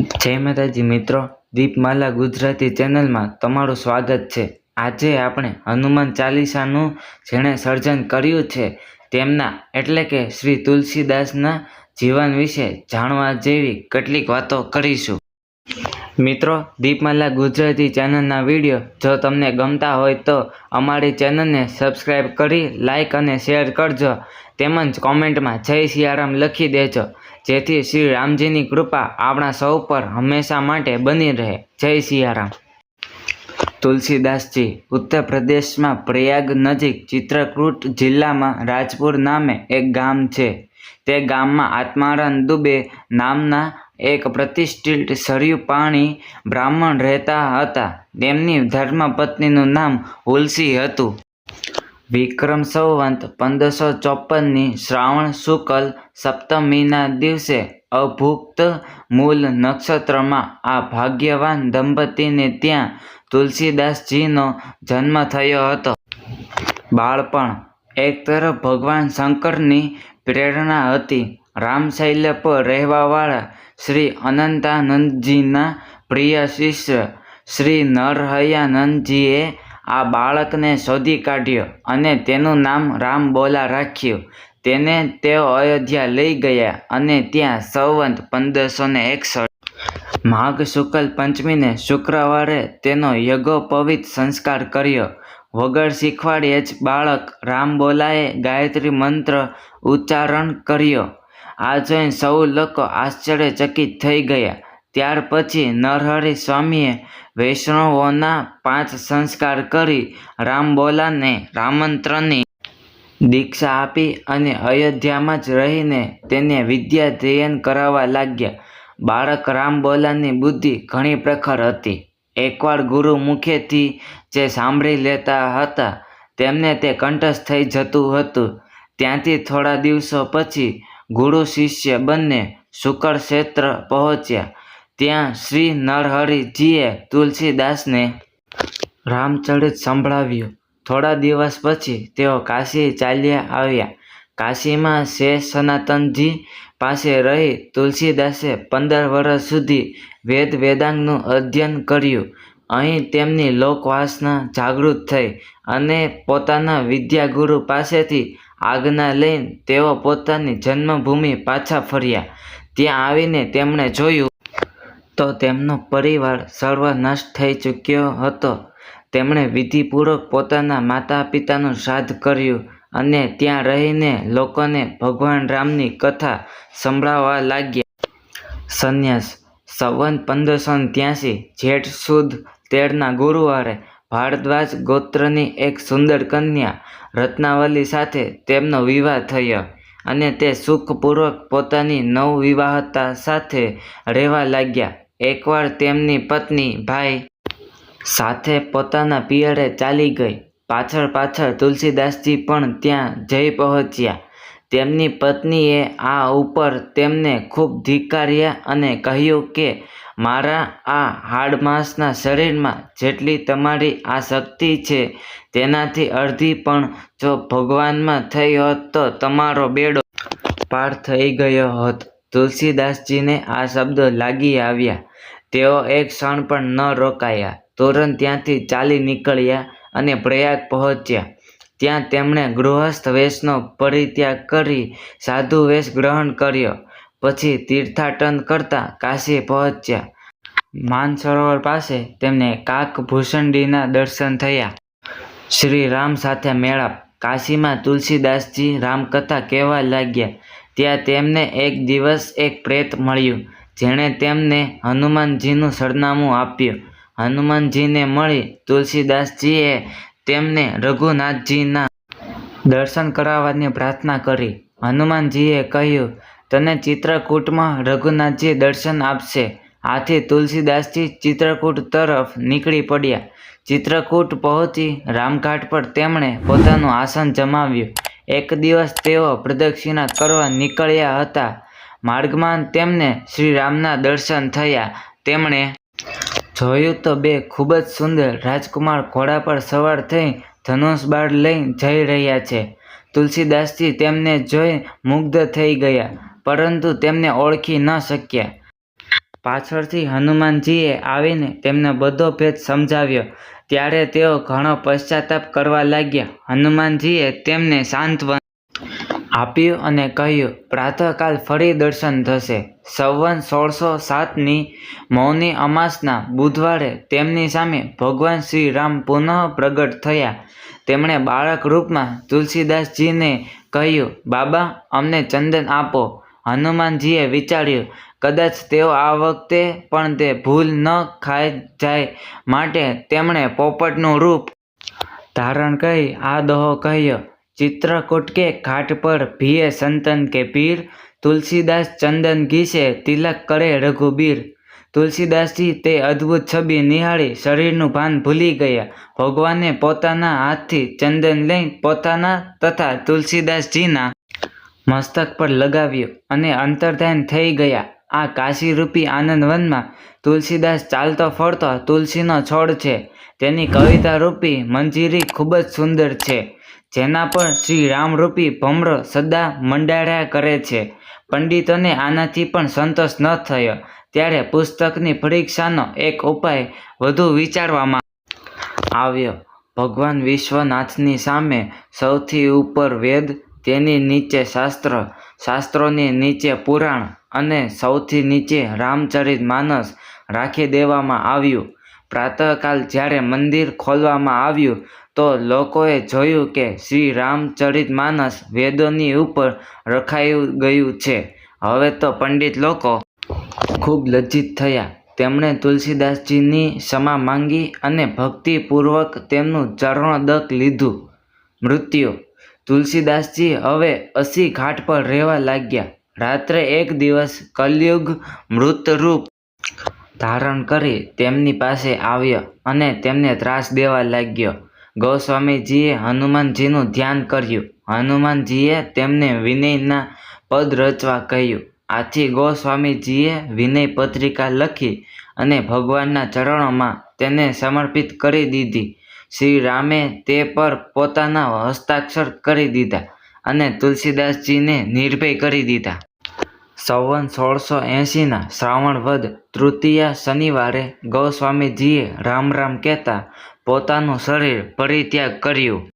જય માતાજી મિત્રો, દીપમાલા ગુજરાતી ચેનલમાં તમારું સ્વાગત છે. આજે આપણે હનુમાન ચાલીસાનું જેણે સર્જન કર્યું છે, તેમના એટલે કે શ્રી તુલસીદાસના જીવન વિશે જાણવા જેવી કેટલીક વાતો કરીશું. મિત્રો, દીપમાલા ગુજરાતી ચેનલના વીડિયો જો તમને ગમતા હોય તો અમારી ચેનલને સબસ્ક્રાઈબ કરી લાઈક અને શેર કરજો. તેમજ કોમેન્ટમાં જય સિયારામ લખી દેજો. જેથી શ્રી રામજીની કૃપા આપણા સૌ પર હંમેશા માટે બની રહે. જય સિયારામ. તુલસીદાસજી, ઉત્તર પ્રદેશમાં પ્રયાગ નજીક ચિત્રકૂટ જિલ્લામાં રાજપુર નામે એક ગામ છે. તે ગામમાં આત્મારામ દુબે નામના એક પ્રતિષ્ઠિત સરયુ પાણી બ્રાહ્મણ રહેતા હતા. તેમની ધર્મપત્નીનું નામ હુલસી હતું. વિક્રમ સંવંત પંદરસો ચોપનની શ્રાવણ શુકલ સપ્તમીના દિવસે અભુક્ત મૂલ નક્ષત્રમાં આ ભાગ્યવાન દંપતીને ત્યાં તુલસીદાસજીનો જન્મ થયો હતો. બાળપણ એક તરફ ભગવાન શંકરની પ્રેરણા હતી. રામશૈલ્ય પર રહેવાવાળા શ્રી અનંતાનંદજીના પ્રિય શિષ્ય શ્રી નરહયાનંદજીએ આ બાળકને શોધી કાઢ્યો અને તેનું નામ રામબોલા રાખ્યું. તેને તેઓ અયોધ્યા લઈ ગયા અને ત્યાં સંવંત પંદરસો ને એકસઠ માઘ શુક્લ પંચમીને શુક્રવારે તેનો યજ્ઞોપવિત સંસ્કાર કર્યો. વગર શીખવાડીએ જ બાળક રામબોલાએ ગાયત્રી મંત્ર ઉચ્ચારણ કર્યો. આ જોઈને સૌ લોકો આશ્ચર્યચકિત થઈ ગયા. ત્યાર પછી નરહરિ સ્વામીએ વૈષ્ણવોના પાંચ સંસ્કાર કરી રામબોલાને રામંત્રની દીક્ષા આપી અને અયોધ્યામાં જ રહીને તેને વિદ્યાધ્યયન કરાવવા લાગ્યા. બાળક રામબોલાની બુદ્ધિ ઘણી પ્રખર હતી. એકવાર ગુરુ મુખેથી જે સાંભળી લેતા હતા, તેમને તે કંઠસ્થ થઈ જતું હતું. ત્યાંથી થોડા દિવસો પછી ગુરુ શિષ્ય બંને શુકર ક્ષેત્ર પહોંચ્યા. ત્યાં શ્રી નરહરિજીએ તુલસીદાસને રામચરિત સંભળાવ્યું. થોડા દિવસ પછી તેઓ કાશી ચાલ્યા આવ્યા. કાશીમાં શેષ સનાતનજી પાસે રહી તુલસીદાસે પંદર વર્ષ સુધી વેદ વેદાંગનું અધ્યયન કર્યું. અહીં તેમની લોકવાસના જાગૃત થઈ અને પોતાના વિદ્યાગુરુ પાસેથી આજ્ઞા લઈને તેઓ પોતાની જન્મભૂમિ પાછા ફર્યા. ત્યાં આવીને તેમણે જોયું તો તેમનો પરિવાર સર્વ નષ્ટ થઈ ચૂક્યો હતો. તેમણે વિધિપૂર્વક પોતાના માતા પિતાનું શ્રાદ્ધ કર્યું અને ત્યાં રહીને લોકોને ભગવાન રામની કથા સંભળાવવા લાગ્યા. સંન્યાસ સંવંત પંદરસો ત્યાસી જેઠ સુદ તેરના ગુરુવારે ભારદ્વાજ ગોત્રની એક સુંદર કન્યા રત્નાવલી સાથે તેમનો વિવાહ થયો અને તે સુખપૂર્વક પોતાની નવવિવાહતા સાથે રહેવા લાગ્યા. એકવાર તેમની પત્ની ભાઈ સાથે પોતાના પિયરે ચાલી ગઈ. પાછળ પાછળ તુલસીદાસજી પણ ત્યાં જઈ પહોંચ્યા. તેમની પત્નીએ આ ઉપર તેમને ખૂબ ધિક્કાર્યા અને કહ્યું કે, મારા આ હાડમાંસના શરીરમાં જેટલી તમારી આ શક્તિ છે, તેનાથી અડધી પણ જો ભગવાનમાં થઈ હોત તો તમારો બેડો પાર થઈ ગયો હોત. તુલસીદાસજીને આ શબ્દો લાગી આવ્યા. તેઓ એક ક્ષણ પણ ન રોકાયા. તોરણ ત્યાંથી ચાલી નીકળ્યા અને પ્રયાગ પહોંચ્યા. ત્યાં તેમણે ગૃહસ્થ વેશનો પરિત્યાગ કરી સાધુ વેશ ગ્રહણ કર્યો. પછી તીર્થાટન કરતા કાશી પહોંચ્યા. માનસરોવર પાસે તેમને કાકભૂષણડીના દર્શન થયા. શ્રી રામ સાથે મેળાપ. કાશીમાં તુલસીદાસજી રામકથા કહેવા લાગ્યા. ત્યાં તેમને એક દિવસ એક પ્રેત મળ્યું, જેણે તેમને હનુમાનજીનું સરનામું આપ્યું. હનુમાનજીને મળી તુલસીદાસજીએ તેમને રઘુનાથજીના દર્શન કરાવવાની પ્રાર્થના કરી. હનુમાનજીએ કહ્યું, તને ચિત્રકૂટમાં રઘુનાથજી દર્શન આપશે. આથી તુલસીદાસજી ચિત્રકૂટ તરફ નીકળી પડ્યા. ચિત્રકૂટ પહોંચી રામઘાટ પર તેમણે પોતાનું આસન જમાવ્યું. એક દિવસ તેઓ પ્રદક્ષિણા કરવા નીકળ્યા હતા. માર્ગમાં તેમને શ્રી રામના દર્શન થયા. તેમણે જોયું તો બે ખૂબ જ સુંદર રાજકુમાર ઘોડા પર સવાર થઈ ધનુષ બાળ લઈ જઈ રહ્યા છે. તુલસીદાસજી તેમને જોઈ મુગ્ધ થઈ ગયા, પરંતુ તેમને ઓળખી ન શક્યા. પાછળથી હનુમાનજીએ આવીને તેમને બધો ભેદ સમજાવ્યો. ત્યારે તેઓ ઘણો પશ્ચાતાપ કરવા લાગ્યા. હનુમાનજીએ તેમને સાંત્વન આપ્યું અને કહ્યું, પ્રાતઃકાલ ફરી દર્શન થશે. સવન સોળસો સાતની મૌની અમાસના બુધવારે તેમની સામે ભગવાન શ્રી રામ પુનઃ પ્રગટ થયા. તેમણે બાળક રૂપમાં તુલસીદાસજીને કહ્યું, બાબા, અમને ચંદન આપો. હનુમાનજીએ વિચાર્યું કદાચ તેઓ આ વખતે પણ તે ભૂલ ન ખાઈ જાય માટે તેમણે પોપટનું રૂપ ધારણ કરી આ દોહો કહ્યો. ચિત્રકૂટ કે ઘાટ પર ભીએ સંતન કે પીર? તુલસીદાસ ચંદન ઘીસે તિલક કરે રઘુબીર. તુલસીદાસજી તે અદ્ભુત છબી નિહાળી શરીરનું ભાન ભૂલી ગયા. ભગવાને પોતાના હાથથી ચંદન લઈ પોતાના તથા તુલસીદાસજીના મસ્તક પર લગાવ્યું અને અંતર્ધાન થઈ ગયા. આ કાશીરૂપી આનંદવનમાં તુલસીદાસ ચાલતો ફરતો તુલસીનો છોડ છે. તેની કવિતા રૂપી મંજીરી ખૂબ જ સુંદર છે, જેના પર શ્રી રામરૂપી ભમરો સદા મંડાળ્યા કરે છે. પંડિતોને આનાથી પણ સંતોષ ન થયો, ત્યારે પુસ્તકની પરીક્ષાનો એક ઉપાય વધુ વિચારવામાં આવ્યો. ભગવાન વિશ્વનાથની સામે સૌથી ઉપર વેદ, તેની નીચે શાસ્ત્ર શાસ્ત્રોની નીચે પુરાણ અને સૌથી નીચે રામચરિત માનસ રાખી દેવામાં આવ્યું. પ્રાતઃકાલ જ્યારે મંદિર ખોલવામાં આવ્યું, તો લોકોએ જોયું કે શ્રી રામચરિત માનસ વેદોની ઉપર રખાયું ગયું છે. હવે તો પંડિત લોકો ખૂબ લજ્જિત થયા. તેમણે તુલસીદાસજીની ક્ષમા માંગી અને ભક્તિપૂર્વક તેમનું ચરણોદક લીધું. મૃત્યુ તુલસીદાસજી હવે અસી ઘાટ પર રહેવા લાગ્યા. રાત્રે એક દિવસ કલયુગ મૃતરૂપ ધારણ કરી તેમની પાસે આવ્યો અને તેમને ત્રાસ દેવા લાગ્યો. ગોસ્વામીજીએ હનુમાનજીનું ધ્યાન કર્યું. હનુમાનજીએ તેમને વિનયના પદ રચવા કહ્યું. આથી ગોસ્વામીજીએ વિનય પત્રિકા લખી અને ભગવાનના ચરણોમાં તેને સમર્પિત કરી દીધી. શ્રી રામે તે પર પોતાના હસ્તાક્ષર કરી દીધા અને તુલસીદાસજીને નિર્ભય કરી દીધા. સવન સોળસો એંશીના શ્રાવણ વધ તૃતીયા શનિવારે ગૌસ્વામીજીએ રામ રામ કહેતા પોતાનું શરીર પરિત્યાગ કર્યું.